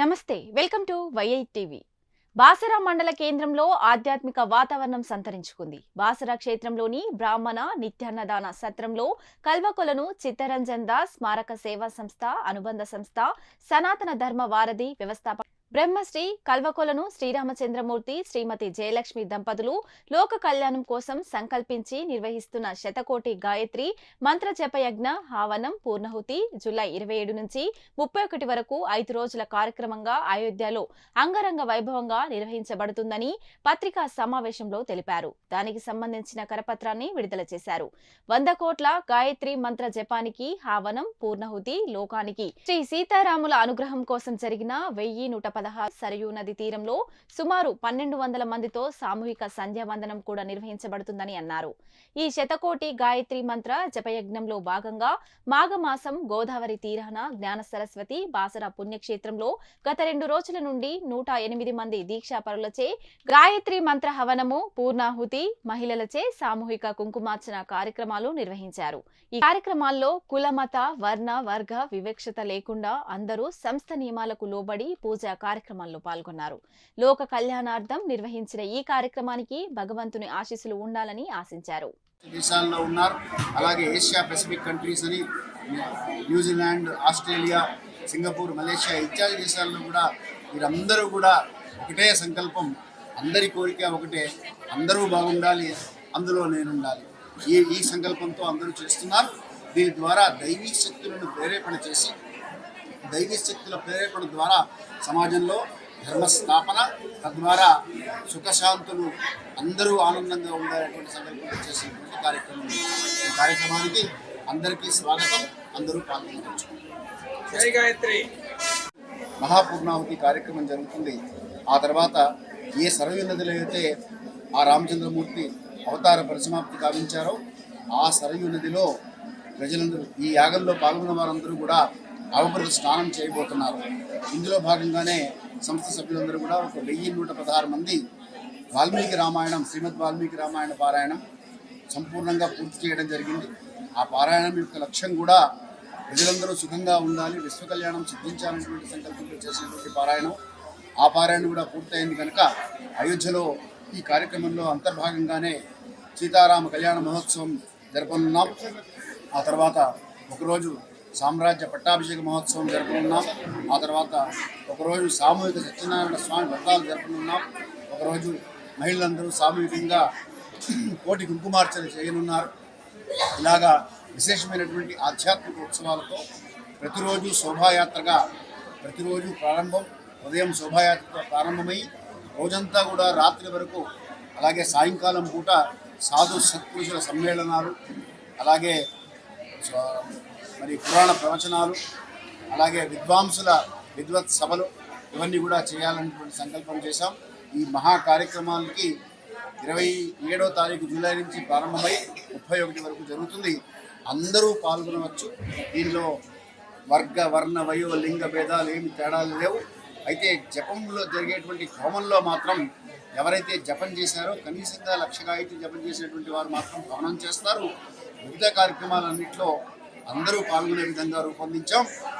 నమస్తే welcome to YI TV. Basara మండల కేంద్రంలో ఆధ్యాత్మిక వాతావరణం సంతరించుకుంది. బాసరా క్షేత్రంలోని బ్రాహ్మణ నిత్యాన్నదాన సత్రంలో కల్వకొలను చిత్తరంజన్ దాస్ స్మారక సేవా సంస్థ అనుబంధ సంస్థ సనాతన ధర్మ వారధి వ్యవస్థాపక బ్రహ్మశ్రీ కల్వకొలను శ్రీరామచంద్రమూర్తి శ్రీమతి జయలక్ష్మి దంపతులు లోక కళ్యాణం కోసం సంకల్పించి నిర్వహిస్తున్న శతకోటి గాయత్రి మంత్ర జపయజ్ఞ హావనం పూర్ణహుతి జూలై ఇరవై ఏడు నుంచి ముప్పై ఒకటి వరకు ఐదు రోజుల కార్యక్రమంగా అయోధ్యలో అంగరంగ వైభవంగా నిర్వహించబడుతుందని పత్రికా సమావేశంలో తెలిపారు. దానికి సంబంధించిన కరపత్రాన్ని విడుదల చేశారు. వంద కోట్ల గాయత్రి మంత్ర జపానికి హావనం పూర్ణహుతి లోకానికి శ్రీ సీతారాముల అనుగ్రహం కోసం జరిగిన వెయ్యి నూట పదహారు సరయూ నది తీరంలో సుమారు పన్నెండు వందల మందితో సామూహిక సంధ్యావందనం కూడా నిర్వహించబడుతుందని అన్నారు. ఈ శతకోటి గాయత్రి మంత్ర జపయజ్ఞంలో భాగంగా మాఘమాసం గోదావరి తీరాన జ్ఞాన సరస్వతి బాసర పుణ్యక్షేత్రంలో గత రెండు రోజుల నుండి నూట ఎనిమిది మంది దీక్షాపరులచే గాయత్రి మంత్ర హవనము పూర్ణాహుతి మహిళలచే సామూహిక కుంకుమార్చన కార్యక్రమాలు నిర్వహించారు. ఈ కార్యక్రమాల్లో కులమత వర్ణ వర్గ వివక్షత లేకుండా అందరూ సంస్థ నియమాలకు లోబడి పూజా కార్యక్రమాల్లో పాల్గొన్నారు. లోక కళ్యాణార్థం నిర్వహించిన ఈ కార్యక్రమానికి భగవంతుని ఆశీస్సులు ఉండాలని ఆశించారు. దేశాల్లో ఉన్నారు. అలాగే ఏషియా పెసిఫిక్ కంట్రీస్ అని New Zealand Australia Singapore Malaysia ఇత్యాది దేశాల్లో కూడా వీరందరూ కూడా ఒకటే సంకల్పం. అందరి కోరిక ఒకటే. అందరూ బాగుండాలి. అందులో నేను ఉండాలి ఈ ఈ సంకల్పంతో అందరూ చేస్తున్నారు. దీని ద్వారా దైవీ శక్తులను ప్రేరేపణ చేసి దైవీ శక్తుల ప్రేరేపణ ద్వారా సమాజంలో ధర్మ స్థాపన తద్వారా సుఖశాంతులు అందరూ ఆనందంగా ఉండేటువంటి సంకల్పంతో చేసినటువంటి కార్యక్రమం. ఈ కార్యక్రమానికి అందరికీ స్వాగతం అందరూ పాల్గొనవచ్చు. మహాపూర్ణావతి కార్యక్రమం జరుగుతుంది. ఆ తర్వాత ఏ సరయు నదిలో అయితే ఆ రామచంద్రమూర్తి అవతార పరిసమాప్తి కావించారో ఆ సరయు నదిలో ప్రజలందరూ ఈ యాగంలో పాల్గొన్న వారందరూ కూడా అవపరిత స్నానం చేయబోతున్నారు. ఇందులో భాగంగానే సంస్థ సభ్యులందరూ కూడా ఒక వెయ్యి నూట పదహారు మంది వాల్మీకి రామాయణం శ్రీమద్ వాల్మీకి రామాయణ పారాయణం సంపూర్ణంగా పూర్తి చేయడం జరిగింది. ఆ పారాయణం యొక్క లక్ష్యం కూడా ప్రజలందరూ సుఖంగా ఉండాలి విశ్వ కళ్యాణం సిద్ధించాలనేటువంటి సంకల్పంతో చేసినటువంటి పారాయణం. ఆ పారాయణం కూడా పూర్తయింది కనుక అయోధ్యలో ఈ కార్యక్రమంలో అంతర్భాగంగానే సీతారామ కళ్యాణ మహోత్సవం జరపనున్నాం. ఆ తర్వాత ఒకరోజు సామ్రాజ్య పట్టాభిషేక మహోత్సవం జరపనున్నాం ఆ తర్వాత ఒకరోజు సామూహిక సత్యనారాయణ స్వామి వ్రతాలు జరపనున్నాం ఒకరోజు మహిళలందరూ సామూహికంగా కోటి కుంకుమార్చన చేయనున్నారు. ఇలాగా విశేషమైనటువంటి ఆధ్యాత్మిక ఉత్సవాలతో ప్రతిరోజు శోభాయాత్రగా ప్రతిరోజు ప్రారంభం ఉదయం శోభాయాత్రతో ప్రారంభమై రోజంతా కూడా రాత్రి వరకు అలాగే సాయంకాలం పూట సాధు సత్పురుషుల సమ్మేళనాలు అలాగే మరి పురాణ ప్రవచనాలు అలాగే విద్వాంసుల విద్వత్ సభలు ఇవన్నీ కూడా చేయాలనేటువంటి సంకల్పం చేశాం. ఈ మహా కార్యక్రమాలకి ఇరవై ఏడో తారీఖు జూలై నుంచి ప్రారంభమై ముప్పై ఒకటి వరకు జరుగుతుంది. అందరూ పాల్గొనవచ్చు. దీనిలో వర్గ వర్ణ వయో లింగ భేదాలు ఏమి తేడాలు లేవు. అయితే జపంలో జరిగేటువంటి హోమంలో మాత్రం ఎవరైతే జపం చేశారో కనీసంగా లక్ష గాయత్రి జపం చేసినటువంటి వారు మాత్రం హవనం చేస్తారు. మిగతా కార్యక్రమాలన్నింటిలో అందరూ పాల్గొనే విధంగా రూపొందించాం.